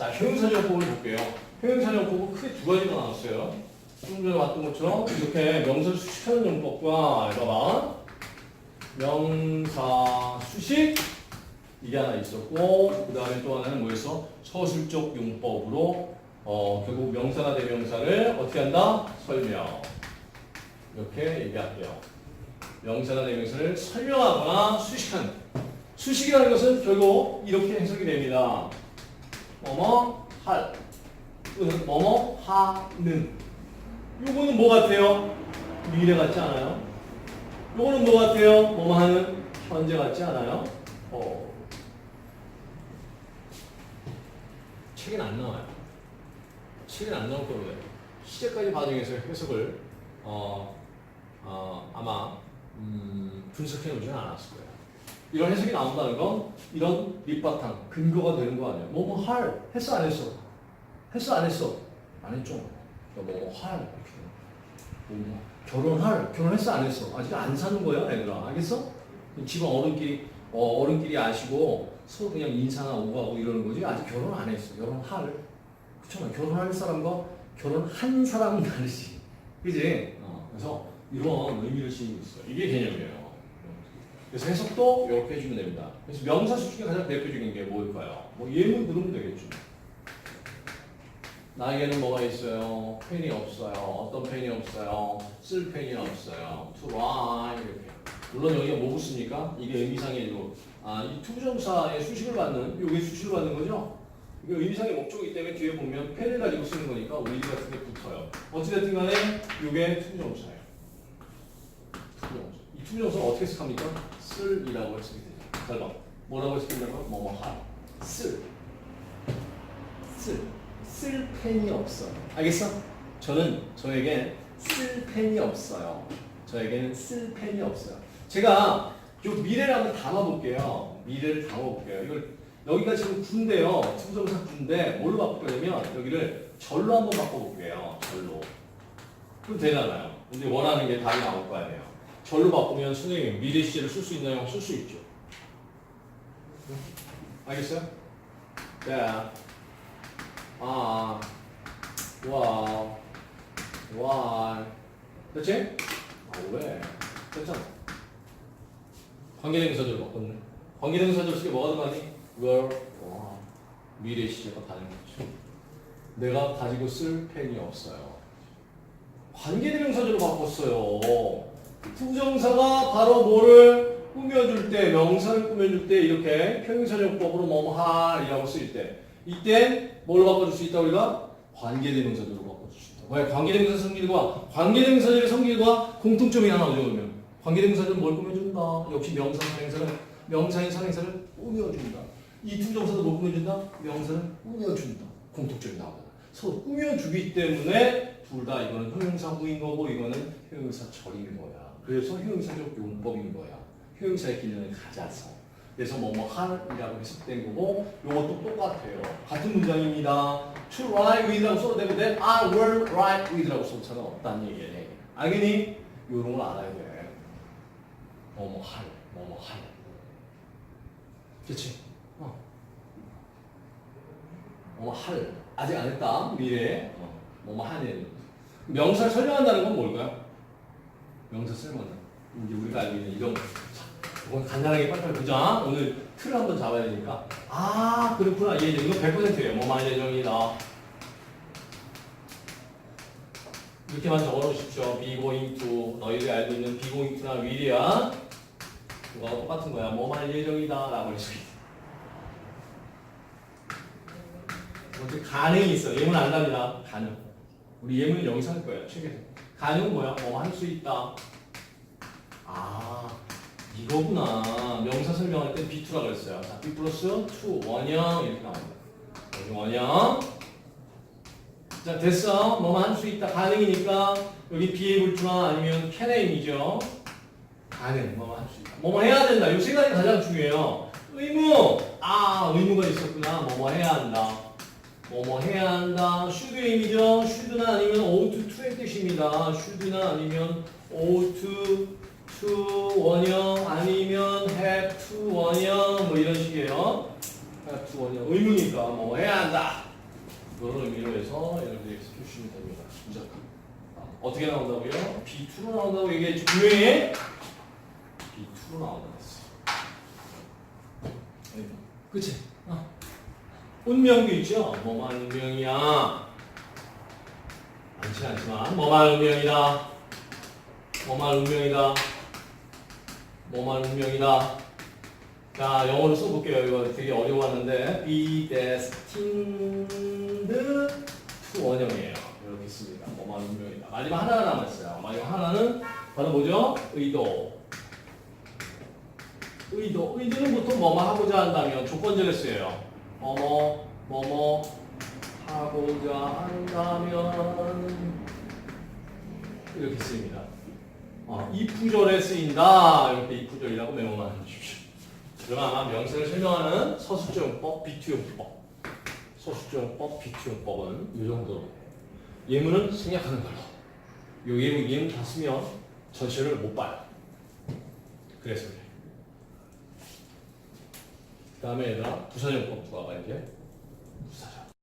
자, 효용사정법을 볼게요. 효용사정법은 크게 두 가지로 나눴어요. 좀 전에 봤던 것처럼 이렇게 명사 수식하는 용법과 이거 봐. 명사 수식 이게 하나 있었고 그 다음에 또 하나는 뭐였어? 서술적 용법으로 어, 결국 명사나 대명사를 어떻게 한다? 설명 이렇게 얘기할게요. 명사나 대명사를 설명하거나 수식하는 수식이라는 것은 결국 이렇게 해석이 됩니다. 뭐뭐 할 또는 뭐뭐 하는 요거는 뭐 같아요? 미래 같지 않아요? 요거는 뭐 같아요? 뭐뭐 하는 현재 같지 않아요? 어. 책엔 안 나와요. 책엔 안 나올 거고요. 시제까지 과정에서 해석을 어, 어, 아마 음, 분석해 놓지는 않았을 거예요. 이런 해석이 나온다는 건 이런 밑바탕 근거가 되는 거 아니에요. 뭐뭐 할 했어 안 했어? 했어 안 했어? 안 했죠. 뭐할 이렇게 뭐, 뭐, 결혼할 결혼했어 안 했어? 아직 안 사는 거야 얘들아 알겠어? 집안 어른끼리 어, 어른끼리 아시고 서로 그냥 인사나 오가고 이러는 거지 아직 결혼 안 했어. 결혼할 그렇잖아. 결혼할 사람과 결혼한 사람은 다르지. 그지? 어, 그래서 이런 의미를 지니고 있어. 이게 개념이에요. 그래서 해석도 이렇게 해주면 됩니다. 그래서 명사 수식의 가장 대표적인 게 뭘까요? 뭐 예문 들으면 되겠죠. 나에게는 뭐가 있어요? 펜이 없어요. 어떤 펜이 없어요? 쓸 펜이 없어요. to write 이렇게. 물론 여기가 뭐 붙습니까? 이게 의미상의 일부. 아, 이 투부정사의 수식을 받는, 요게 수식을 받는 거죠? 이게 의미상의 목적이기 때문에 뒤에 보면 펜을 가지고 쓰는 거니까 will 같은 게 붙어요. 어찌됐든 간에 요게 투부정사예요. 이 투부정사를 어떻게 해석합니까? 쓸이라고 해석이 되죠. 잘 봐. 뭐라고 해석된다고? 뭐뭐 할. 쓸. 쓸. 쓸 펜이 없어. 알겠어? 저는 저에게 쓸 펜이 없어요. 저에게는 쓸 펜이 없어요. 제가 요 미래를 한번 담아볼게요. 미래를 담아볼게요. 이걸 여기가 지금 군대요. 투정사 군대 뭘로 바꿀 거냐면 여기를 절로 한번 바꿔볼게요. 절로. 그럼 되잖아요. 근데 원하는 게 답이 나올 거 아니에요. 절로 바꾸면 선생님 미래 시제를 쓸 수 있나요? 쓸 수 있죠. 알겠어요? 자, 아, 와, 와, 됐지? 아, 왜? 됐잖아. 관계대명사절 바꿨네. 관계대명사절 쓰게 뭐가 들어가니? were, 와, 미래 시제가 다른 거죠. 내가 가지고 쓸 펜이 없어요. 관계대명사절로 바꿨어요. 부정사가 바로 뭐를 꾸며줄 때, 명사를 꾸며줄 때 이렇게 평행사정법으로 뭐뭐할이라고 쓰일 때 이때 뭘로 바꿔줄 수 있다 우리가? 관계대명사절로 바꿔줄 수 있다. 왜? 관계대명사 성질과 관계대명사절의 성질과 공통점이 하나 오죠 그러면 관계대명사절은 뭘 꾸며준다? 역시 명사 상행사는 명사인 상행사를 꾸며준다. 이 투정사도 뭘 꾸며준다? 명사를 꾸며준다. 공통점이 나오잖아. 서로 꾸며주기 때문에 둘 다 이거는 형용사 후인 거고 이거는 형용사 절인 거야. 그래서 형용사적 용법인 거야. 형용사의 기능을 가져서. 그래서 뭐뭐 할이라고 해석된 거고 이것도 똑같아요. 같은 문장입니다. To write with라고 써도 then I will write with라고 써도 상관없다는 얘기예요. 알겠니? 이런 걸 알아야 돼. 뭐뭐 할, 뭐뭐 할. 그렇지? 어. 뭐뭐 할. 아직 안 했다. 미래에. 어. 뭐뭐 하는. 명사를 설명한다는 건 뭘까요? 명사 설명한다. 이제 우리가 알고 있는 이런 이건 간단하게 빨리빨리 보자. 오늘 틀을 한번 잡아야 되니까. 아, 그렇구나. 예, 이거 100%예요. 뭐만 예정이다. 이렇게만 적어 놓으십시오. be going to. 너희들이 알고 있는 going to나 will이야. 그거 똑같은 거야. 뭐만 예정이다. 라고 할수 있어. 어떻게 가능이 있어. 예문 안 답니다. 가능. 우리 예문은 여기서 할 거예요. 책에서. 가능은 뭐야? 뭐 할 수 있다. 아, 이거구나. 명사 설명할 때 B2라고 그랬어요. 자, B 플러스 2, 원형 이렇게 나옵니다. 여기 원형. 자, 됐어. 뭐만 할 수 있다. 가능이니까 여기 B의 불투나 아니면 can이죠. 가능. 뭐만 할 수 있다. 뭐뭐 해야 된다. 이세 가지 가장 중요해요. 의무. 아, 의무가 있었구나. 뭐뭐 해야 한다. 뭐뭐 해야 한다. should의 의미죠. should나 아니면 ought to의 뜻입니다. should나 아니면 ought to 원형 아니면 have to 원형 뭐 이런 식이에요. have to 원형 의무니까 뭐 해야 한다. 그런 의미로 해서 여러분들이 execution이 됩니다. 무조건. 아, 어떻게 나온다고요? B2로 나온다고 얘기했죠. 분명히 B2로 나온다고 했어. 그치? 어. 운명도 있죠? 뭐만 운명이야. 많지 않지만 뭐만 운명이다. 뭐만 운명이다. 뭐만 운명이다. 자, 영어로 써볼게요. 이거 되게 어려웠는데 be destined to 원형이에요. 이렇게 씁니다. 뭐만 운명이다. 마지막 하나가 남았어요. 마지막 하나는 바로 뭐죠? 의도. 의도. 의도는 보통 뭐뭐 하고자 한다면 조건절에 쓰여요. 뭐뭐 뭐뭐 하고자 한다면 이렇게 쓰입니다. 어, 이프절에 쓰인다. 이렇게 이프절이라고 메모만 해주십시오. 그럼 아마 명사를 설명하는 서술조용법, 비투용법, 서술조용법, 비투용법은 이 정도로 예문은 생략하는 걸로. 요 예문 예문 다 쓰면 전체를 못 봐요. 그래서 그래. 그 다음에 얘들아 누가 봐 이제 부사적.